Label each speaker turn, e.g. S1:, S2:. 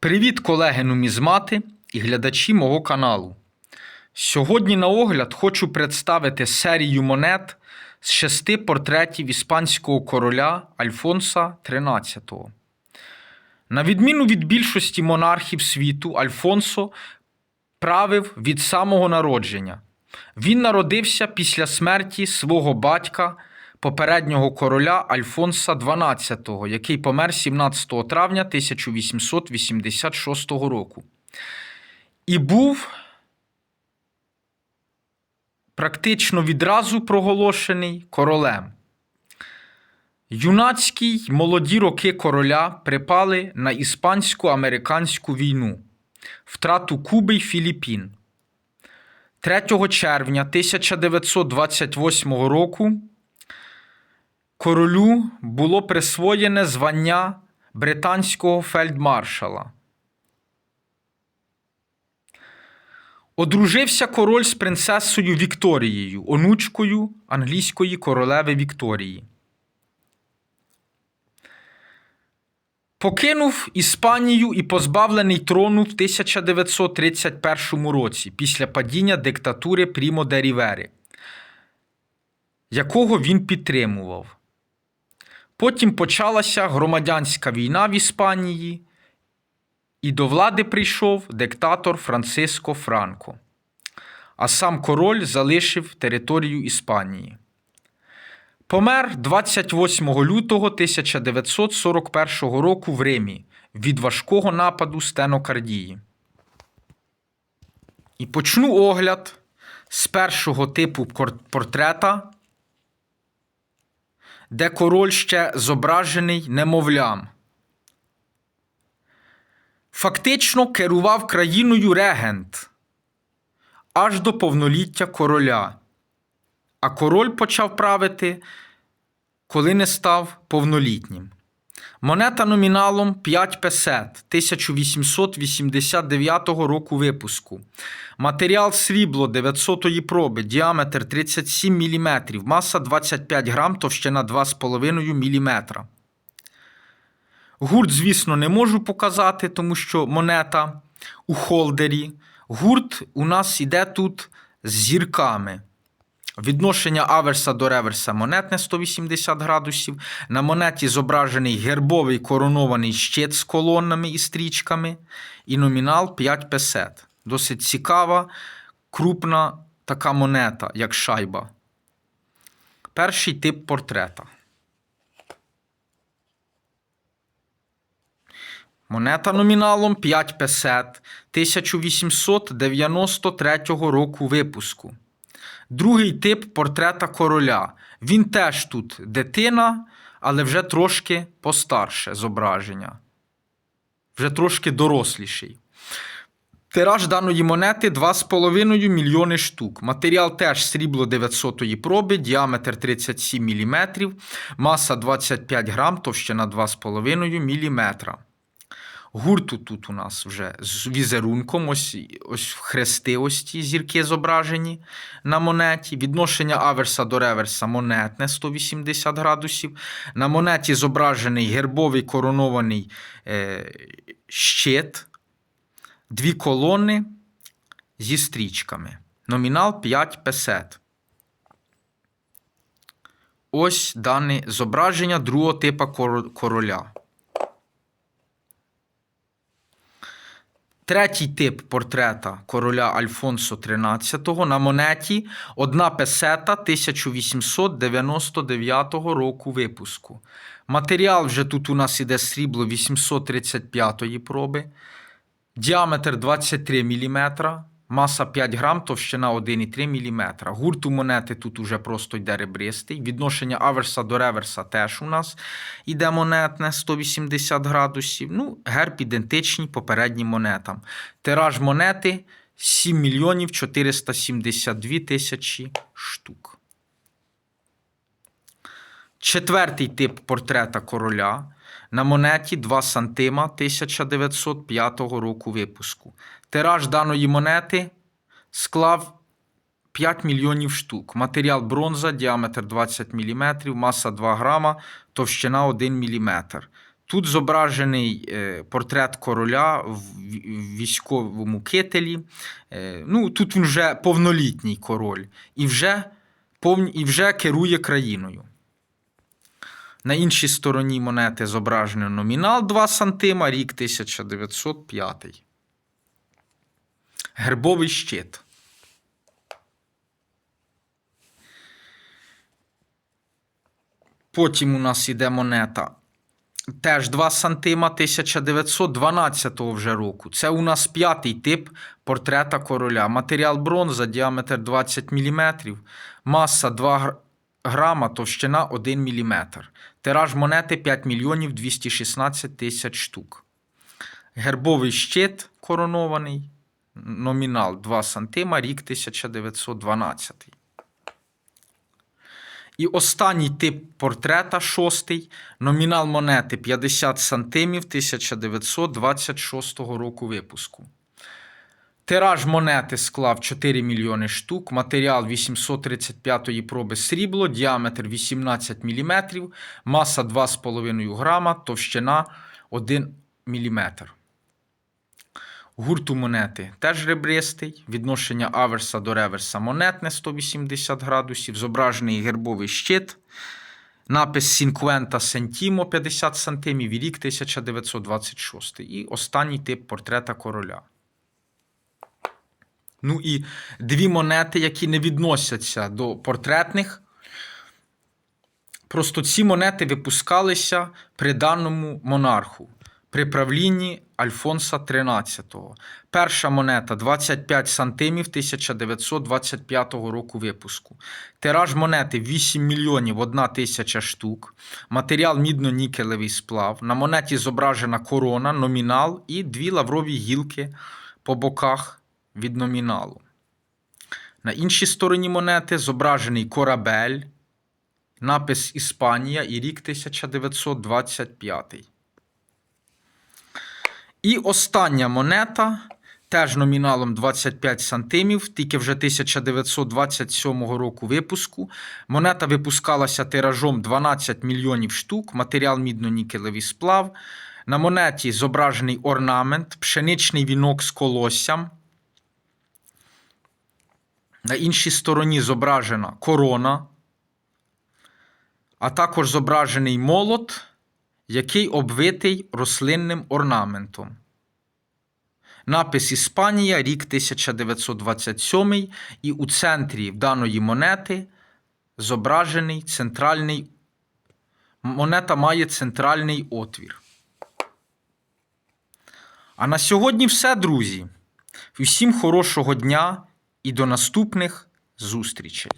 S1: Привіт, колеги нумізмати і глядачі мого каналу. Сьогодні на огляд хочу представити серію монет з шести портретів іспанського короля Альфонса XIII. На відміну від більшості монархів світу, Альфонсо правив від самого народження. Він народився після смерті свого батька, попереднього короля Альфонса XII, який помер 17 травня 1886 року. І був практично відразу проголошений королем. Юнацькі й молоді роки короля припали на іспансько-американську війну, втрату Куби й Філіппін. 3 червня 1928 року королю було присвоєне звання британського фельдмаршала. Одружився король з принцесою Вікторією, онучкою англійської королеви Вікторії. Покинув Іспанію і позбавлений трону в 1931 році після падіння диктатури Прімо де Рівери, якого він підтримував. Потім почалася громадянська війна в Іспанії, і до влади прийшов диктатор Франциско Франко, а сам король залишив територію Іспанії. Помер 28 лютого 1941 року в Римі від важкого нападу стенокардії. І почну огляд з першого типу портрета, де король ще зображений немовлям. Фактично керував країною регент аж до повноліття короля. А король почав правити, коли не став повнолітнім. Монета номіналом 5 песет 1889 року випуску. Матеріал срібло 900-ї проби, діаметр 37 мм, маса 25 грам, товщина 2,5 мм. Гурт, звісно, не можу показати, тому що монета у холдері. Гурт у нас іде тут з зірками. Відношення аверса до реверса монетне 180 градусів. На монеті зображений гербовий коронований щит з колонами і стрічками. І номінал 5 песет. Досить цікава, крупна така монета, як шайба. Перший тип портрета. Монета номіналом 5 песет 1893 року випуску. Другий тип портрета короля. Він теж тут дитина, але вже трошки постарше зображення. Вже трошки доросліший. Тираж даної монети 2,5 мільйони штук. Матеріал теж срібло 900-ї проби, діаметр 37 мм, маса 25 грам, товщина 2,5 мм. Гурту тут у нас вже з візерунком, ось, ось хрести, ось зірки зображені на монеті. Відношення аверса до реверса монетне 180 градусів. На монеті зображений гербовий коронований е, щит, дві колони зі стрічками. Номінал 5 песет. Ось дане зображення другого типа короля. Третій тип портрета короля Альфонсо XIII на монеті одна песета 1899 року випуску. Матеріал вже тут у нас іде срібло 835 проби, діаметр 23 мм, маса 5 грам, товщина 1,3 мм. Гурт у монети тут уже просто йде ребристий. Відношення аверса до реверса теж у нас іде монетне 180 градусів. Ну, герб ідентичний попереднім монетам. Тираж монети 7 мільйонів 472 тисячі штук. Четвертий тип портрета короля на монеті 2 сантима 1905 року випуску. Тираж даної монети склав 5 мільйонів штук. Матеріал бронза, діаметр 20 мм, маса 2 грама, товщина 1 мм. Тут зображений е, портрет короля в військовому кителі. Е, ну, тут він вже повнолітній король і вже, і вже керує країною. На іншій стороні монети зображено номінал 2 сантима, рік 1905. Гербовий щит. Потім у нас іде монета. Теж 2 сантима 1912 вже року. Це у нас п'ятий тип портрета короля. Матеріал бронза, діаметр 20 мм, маса 2 грама, товщина 1 мм. Тираж монети 5 мільйонів 216 тисяч штук. Гербовий щит коронований. Номінал 2 сантима, рік 1912. І останній тип портрета, шостий, номінал монети 50 сантимів 1926 року випуску. Тираж монети склав 4 мільйони штук, матеріал 835-ї проби срібло, діаметр 18 мм, маса 2,5 грама, товщина 1 мм. Гурту монети теж ребристий, відношення аверса до реверса монетне 180 градусів, зображений гербовий щит, напис 50 сентімо 50 сантимів, рік 1926. І останній тип портрета короля. Ну і дві монети, які не відносяться до портретних. Просто ці монети випускалися при даному монарху при правлінні Альфонса XIII. Перша монета 25 сантимів 1925 року випуску. Тираж монети 8 мільйонів 1 тисяча штук. Матеріал мідно-нікелевий сплав. На монеті зображена корона, номінал і дві лаврові гілки по боках від номіналу. На іншій стороні монети зображений корабель, напис Іспанія і рік 1925. І остання монета, теж номіналом 25 сантимів, тільки вже 1927 року випуску. Монета випускалася тиражом 12 мільйонів штук, матеріал мідно-нікелевий сплав. На монеті зображений орнамент, пшеничний вінок з колоссям. На іншій стороні зображена корона, а також зображений молот, який обвитий рослинним орнаментом. Напис Іспанія, рік 1927, і у центрі даної монети зображений центральний. Монета має центральний отвір. А на сьогодні все, друзі. Всім хорошого дня і до наступних зустрічей!